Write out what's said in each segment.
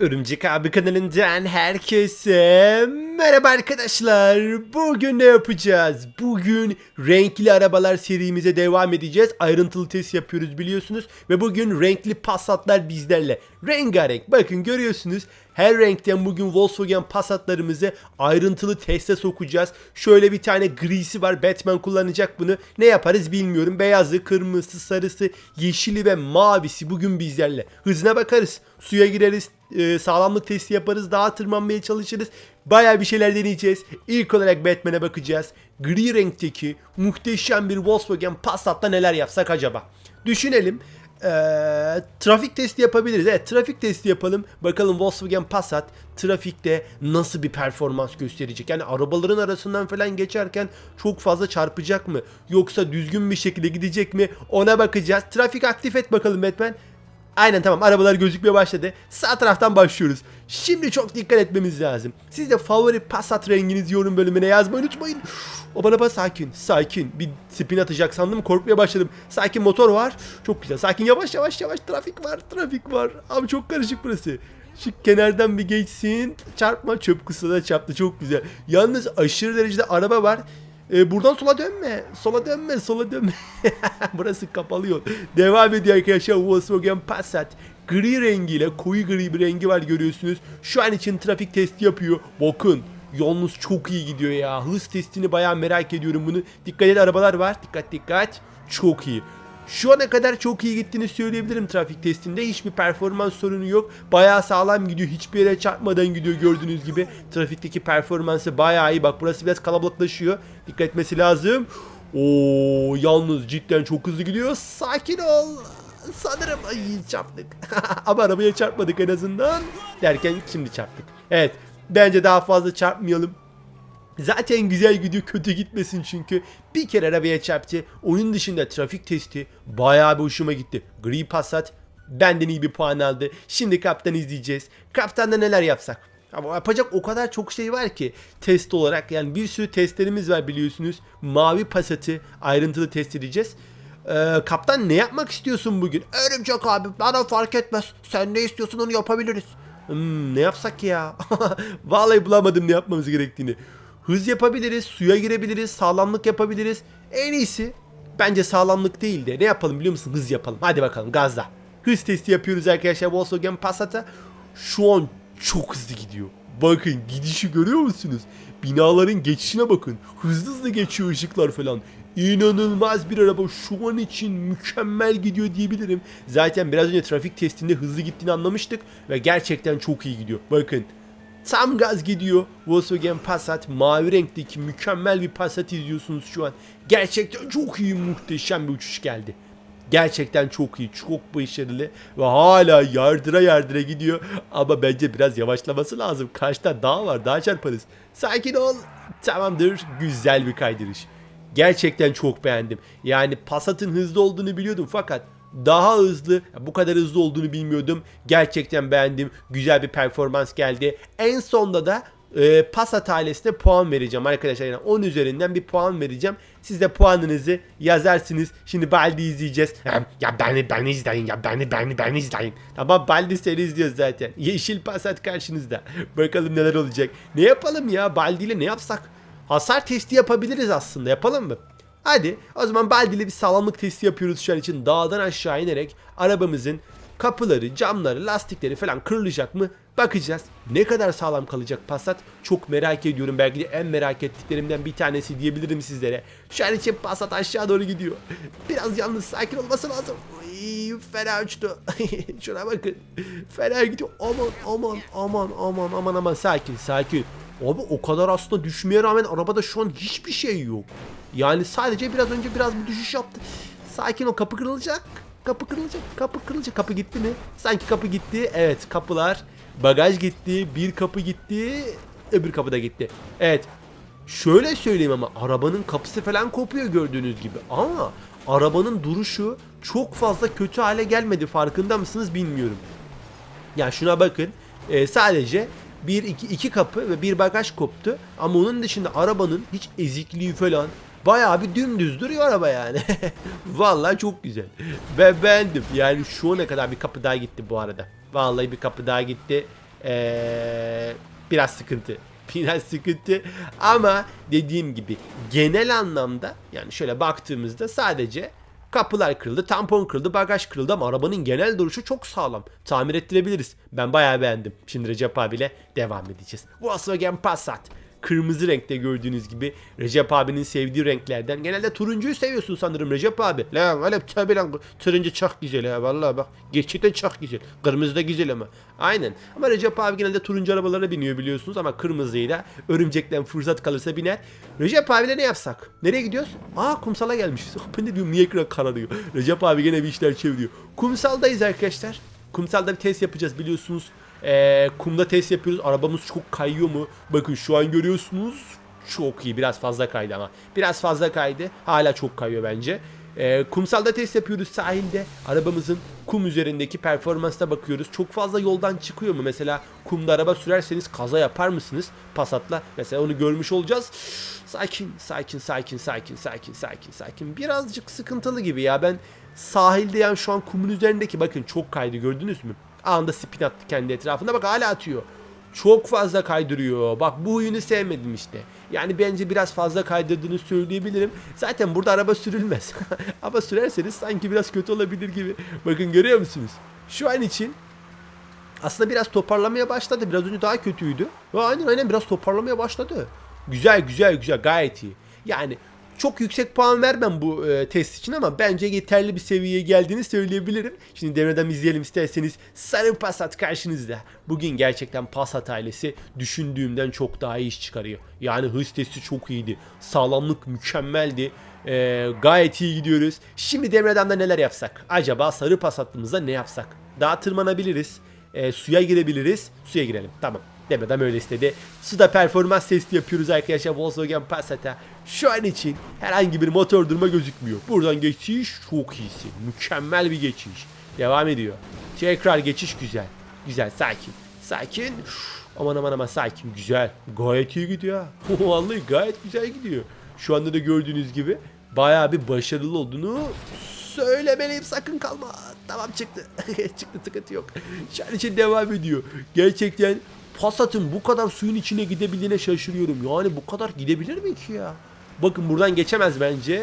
Örümcek abi kanalından herkese merhaba arkadaşlar. Bugün ne yapacağız? Bugün renkli arabalar serimize devam edeceğiz. Ayrıntılı test yapıyoruz biliyorsunuz. Ve bugün renkli Passat'lar bizlerle. Rengarenk. Bakın görüyorsunuz. Her renkten bugün Volkswagen Passat'larımızı ayrıntılı teste sokacağız. Şöyle bir tane grisi var. Batman kullanacak bunu. Ne yaparız bilmiyorum. Beyazı, kırmızısı, sarısı, yeşili ve mavisi bugün bizlerle. Hızına bakarız. Suya gireriz. E, sağlamlık testi yaparız. Daha tırmanmaya çalışırız. Baya bir şeyler deneyeceğiz. İlk olarak Batman'e bakacağız. Gri renkteki muhteşem bir Volkswagen Passat'ta neler yapsak acaba? Düşünelim. Ee, trafik testi yapabiliriz. Evet trafik testi yapalım. Bakalım Volkswagen Passat trafikte nasıl bir performans gösterecek? Yani arabaların arasından falan geçerken çok fazla çarpacak mı? Yoksa düzgün bir şekilde gidecek mi? Ona bakacağız. Trafik aktif et bakalım Batman. Aynen tamam arabalar gözükmeye başladı. Sağ taraftan başlıyoruz. Şimdi çok dikkat etmemiz lazım. Siz de favori Passat renginizi yorum bölümüne yazmayı unutmayın. O bana bak sakin sakin. Bir spin atacak sandım korkmaya başladım. Sakin motor var. Çok güzel. Sakin yavaş yavaş yavaş trafik var trafik var. Abi çok karışık burası. Şu kenardan bir geçsin. Çarpma çöp kısada çarptı çok güzel. Yalnız aşırı derecede araba var. Ee, buradan sola dönme. Sola dönme, sola dönme. Burası kapalı yol. Devam ediyor arkadaşlar Volkswagen Passat. Gri rengiyle koyu gri bir rengi var görüyorsunuz. Şu an için trafik testi yapıyor. Bakın yalnız çok iyi gidiyor ya. Hız testini bayağı merak ediyorum bunu. Dikkat et arabalar var. Dikkat dikkat. Çok iyi. Şu ana kadar çok iyi gittiğini söyleyebilirim trafik testinde. Hiçbir performans sorunu yok. Bayağı sağlam gidiyor. Hiçbir yere çarpmadan gidiyor gördüğünüz gibi. Trafikteki performansı bayağı iyi. Bak burası biraz kalabalıklaşıyor. Dikkat etmesi lazım. Oo yalnız cidden çok hızlı gidiyor. Sakin ol. Sanırım ay çarptık. Ama arabaya çarpmadık en azından. Derken şimdi çarptık. Evet. Bence daha fazla çarpmayalım. Zaten güzel gidiyor kötü gitmesin çünkü. Bir kere arabaya çarptı. Onun dışında trafik testi bayağı bir hoşuma gitti. Gri Passat benden iyi bir puan aldı. Şimdi kaptan izleyeceğiz. Kaptanda neler yapsak? Ama yapacak o kadar çok şey var ki test olarak yani bir sürü testlerimiz var biliyorsunuz. Mavi Passat'ı ayrıntılı test edeceğiz. Ee, kaptan ne yapmak istiyorsun bugün? Örümcek abi bana fark etmez. Sen ne istiyorsun onu yapabiliriz. Hmm, ne yapsak ya? Vallahi bulamadım ne yapmamız gerektiğini. Hız yapabiliriz, suya girebiliriz, sağlamlık yapabiliriz. En iyisi bence sağlamlık değil de ne yapalım biliyor musun? Hız yapalım. Hadi bakalım gazla. Hız testi yapıyoruz arkadaşlar Volkswagen Passat'a. Şu an çok hızlı gidiyor. Bakın gidişi görüyor musunuz? Binaların geçişine bakın. Hızlı hızlı geçiyor ışıklar falan. İnanılmaz bir araba şu an için mükemmel gidiyor diyebilirim. Zaten biraz önce trafik testinde hızlı gittiğini anlamıştık ve gerçekten çok iyi gidiyor. Bakın Tam gaz gidiyor. Volkswagen Passat mavi renkteki mükemmel bir Passat izliyorsunuz şu an. Gerçekten çok iyi muhteşem bir uçuş geldi. Gerçekten çok iyi, çok başarılı ve hala yardıra yardıra gidiyor. Ama bence biraz yavaşlaması lazım. Karşıda dağ var, daha çarparız. Sakin ol. Tamamdır, güzel bir kaydırış. Gerçekten çok beğendim. Yani Passat'ın hızlı olduğunu biliyordum fakat daha hızlı, bu kadar hızlı olduğunu bilmiyordum. Gerçekten beğendim. Güzel bir performans geldi. En sonda da e, Passat ailesine puan vereceğim arkadaşlar. Yani 10 üzerinden bir puan vereceğim. Siz de puanınızı yazarsınız. Şimdi Baldi izleyeceğiz. Ya, beni beni izleyin ya beni beni beni izleyin. Tamam Baldi seni izliyoruz zaten. Yeşil Passat karşınızda. Bakalım neler olacak. Ne yapalım ya Baldi ile ne yapsak? Hasar testi yapabiliriz aslında. Yapalım mı? Hadi o zaman Baldi ile bir sağlamlık testi yapıyoruz şu an için. Dağdan aşağı inerek arabamızın kapıları, camları, lastikleri falan kırılacak mı? Bakacağız. Ne kadar sağlam kalacak Passat? Çok merak ediyorum. Belki de en merak ettiklerimden bir tanesi diyebilirim sizlere. Şu an için Passat aşağı doğru gidiyor. Biraz yalnız sakin olması lazım. Ay, fena uçtu. Şuna bakın. Fena gidiyor. Aman aman aman aman aman aman sakin sakin. Abi o kadar aslında düşmeye rağmen arabada şu an hiçbir şey yok. Yani sadece biraz önce biraz bir düşüş yaptı. Sakin ol kapı kırılacak. Kapı kırılacak. Kapı kırılacak. Kapı gitti mi? Sanki kapı gitti. Evet kapılar. Bagaj gitti. Bir kapı gitti. Öbür kapı da gitti. Evet. Şöyle söyleyeyim ama arabanın kapısı falan kopuyor gördüğünüz gibi. Ama arabanın duruşu çok fazla kötü hale gelmedi. Farkında mısınız bilmiyorum. Ya şuna bakın. Ee, sadece bir iki, iki kapı ve bir bagaj koptu. Ama onun dışında arabanın hiç ezikliği falan bayağı bir dümdüz duruyor araba yani. Vallahi çok güzel. Ben beğendim. Yani şu ana kadar bir kapı daha gitti bu arada. Vallahi bir kapı daha gitti. Ee, biraz sıkıntı. Biraz sıkıntı ama dediğim gibi genel anlamda yani şöyle baktığımızda sadece kapılar kırıldı, tampon kırıldı, bagaj kırıldı ama arabanın genel duruşu çok sağlam. Tamir ettirebiliriz. Ben bayağı beğendim. Şimdi Recep abiyle devam edeceğiz. Volkswagen Passat. Kırmızı renkte gördüğünüz gibi Recep abinin sevdiği renklerden. Genelde turuncuyu seviyorsun sanırım Recep abi. Lan öyle tabi lan turuncu çok güzel ha vallahi bak. Gerçekten çok güzel. Kırmızı da güzel ama. Aynen. Ama Recep abi genelde turuncu arabalara biniyor biliyorsunuz ama kırmızıyı da örümcekten fırsat kalırsa biner. Recep abiyle ne yapsak? Nereye gidiyoruz? Aa kumsala gelmişiz. Ben de diyorum niye ekran kararıyor. Recep abi gene bir işler çeviriyor. Kumsaldayız arkadaşlar. Kumsalda bir test yapacağız biliyorsunuz. Ee, kumda test yapıyoruz. Arabamız çok kayıyor mu? Bakın şu an görüyorsunuz. Çok iyi. Biraz fazla kaydı ama. Biraz fazla kaydı. Hala çok kayıyor bence. Ee, kumsalda test yapıyoruz sahilde. Arabamızın kum üzerindeki performansına bakıyoruz. Çok fazla yoldan çıkıyor mu? Mesela kumda araba sürerseniz kaza yapar mısınız? Passat'la. Mesela onu görmüş olacağız. Sakin, sakin, sakin, sakin, sakin, sakin, sakin. Birazcık sıkıntılı gibi ya. Ben sahilde yani şu an kumun üzerindeki bakın çok kaydı gördünüz mü? Anında spin attı kendi etrafında. Bak hala atıyor. Çok fazla kaydırıyor. Bak bu oyunu sevmedim işte. Yani bence biraz fazla kaydırdığını söyleyebilirim. Zaten burada araba sürülmez. Ama sürerseniz sanki biraz kötü olabilir gibi. Bakın görüyor musunuz? Şu an için aslında biraz toparlamaya başladı. Biraz önce daha kötüydü. Ve aynen aynen biraz toparlamaya başladı. Güzel güzel güzel gayet iyi. Yani çok yüksek puan vermem bu e, test için ama bence yeterli bir seviyeye geldiğini söyleyebilirim. Şimdi devreden izleyelim isterseniz. Sarı Passat karşınızda. Bugün gerçekten Passat ailesi düşündüğümden çok daha iyi iş çıkarıyor. Yani hız testi çok iyiydi. Sağlamlık mükemmeldi. E, gayet iyi gidiyoruz. Şimdi devreden neler yapsak? Acaba sarı Passat'ımızda ne yapsak? Daha tırmanabiliriz. E, suya girebiliriz. Suya girelim. Tamam. Demeden öyle istedi. Suda performans testi yapıyoruz arkadaşlar Volkswagen Passat'a. Şu an için herhangi bir motor durma gözükmüyor. Buradan geçiş çok iyisin. Mükemmel bir geçiş. Devam ediyor. Tekrar geçiş güzel. Güzel sakin. Sakin. Aman aman aman sakin. Güzel. Gayet iyi gidiyor. Vallahi gayet güzel gidiyor. Şu anda da gördüğünüz gibi bayağı bir başarılı olduğunu söylemeliyim sakın kalma. Tamam çıktı. çıktı sıkıntı yok. Şu an için devam ediyor. Gerçekten Passat'ın bu kadar suyun içine gidebildiğine şaşırıyorum. Yani bu kadar gidebilir mi ki ya? Bakın buradan geçemez bence.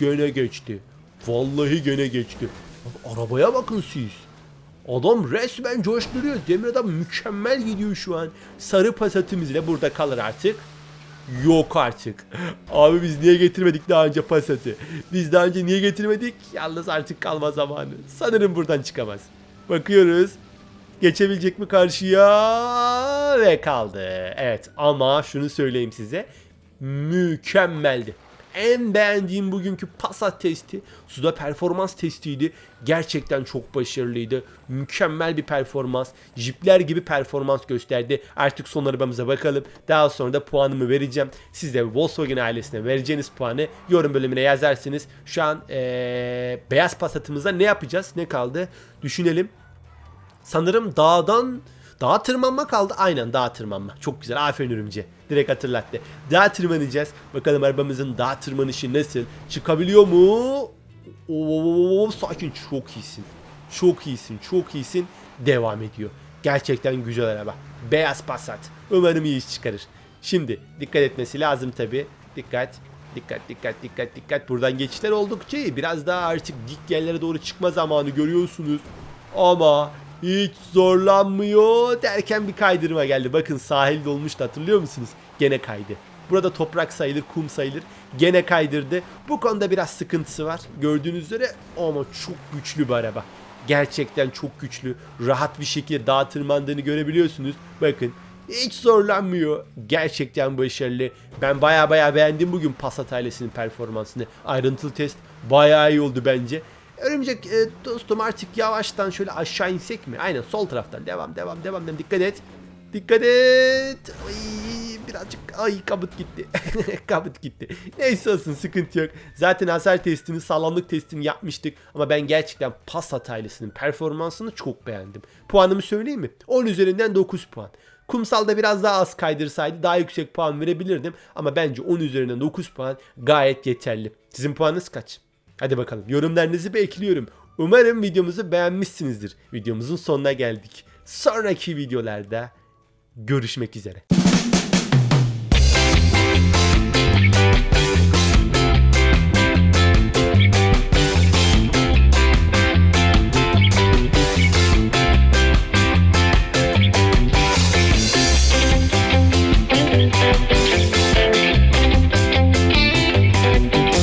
Gene geçti. Vallahi gene geçti. Abi arabaya bakın siz. Adam resmen coşturuyor. Demir adam mükemmel gidiyor şu an. Sarı Passat'ımız ile burada kalır artık. Yok artık. Abi biz niye getirmedik daha önce Passat'ı? Biz daha önce niye getirmedik? Yalnız artık kalma zamanı. Sanırım buradan çıkamaz. Bakıyoruz. Geçebilecek mi karşıya? Ve kaldı. Evet ama şunu söyleyeyim size. Mükemmeldi. En beğendiğim bugünkü Passat testi suda performans testiydi. Gerçekten çok başarılıydı. Mükemmel bir performans. Jipler gibi performans gösterdi. Artık son arabamıza bakalım. Daha sonra da puanımı vereceğim. Siz de Volkswagen ailesine vereceğiniz puanı yorum bölümüne yazarsınız. Şu an ee, beyaz Passat'ımızda ne yapacağız? Ne kaldı? Düşünelim. Sanırım dağdan dağa tırmanma kaldı. Aynen dağa tırmanma. Çok güzel. Aferin örümce. Direkt hatırlattı. Dağa tırmanacağız. Bakalım arabamızın dağ tırmanışı nasıl? Çıkabiliyor mu? Oo, sakin. Çok iyisin. Çok iyisin. Çok iyisin. Devam ediyor. Gerçekten güzel araba. Beyaz Passat. Umarım iyi iş çıkarır. Şimdi dikkat etmesi lazım tabi. Dikkat. Dikkat dikkat dikkat dikkat. Buradan geçişler oldukça iyi. Biraz daha artık dik yerlere doğru çıkma zamanı görüyorsunuz. Ama hiç zorlanmıyor derken bir kaydırma geldi. Bakın sahilde olmuştu hatırlıyor musunuz? Gene kaydı. Burada toprak sayılır, kum sayılır. Gene kaydırdı. Bu konuda biraz sıkıntısı var. Gördüğünüz üzere ama çok güçlü bir araba. Gerçekten çok güçlü. Rahat bir şekilde dağ tırmandığını görebiliyorsunuz. Bakın hiç zorlanmıyor. Gerçekten başarılı. Ben baya baya beğendim bugün Passat ailesinin performansını. Ayrıntılı test baya iyi oldu bence. Örümcek e, dostum artık yavaştan şöyle aşağı insek mi? Aynen sol taraftan. Devam devam devam. devam. Dikkat et. Dikkat et. Ay, birazcık ay kabut gitti. kabut gitti. Neyse olsun sıkıntı yok. Zaten hasar testini, sağlamlık testini yapmıştık. Ama ben gerçekten Passat ailesinin performansını çok beğendim. Puanımı söyleyeyim mi? 10 üzerinden 9 puan. Kumsalda biraz daha az kaydırsaydı daha yüksek puan verebilirdim. Ama bence 10 üzerinden 9 puan gayet yeterli. Sizin puanınız kaç? Hadi bakalım yorumlarınızı bekliyorum. Umarım videomuzu beğenmişsinizdir. Videomuzun sonuna geldik. Sonraki videolarda görüşmek üzere.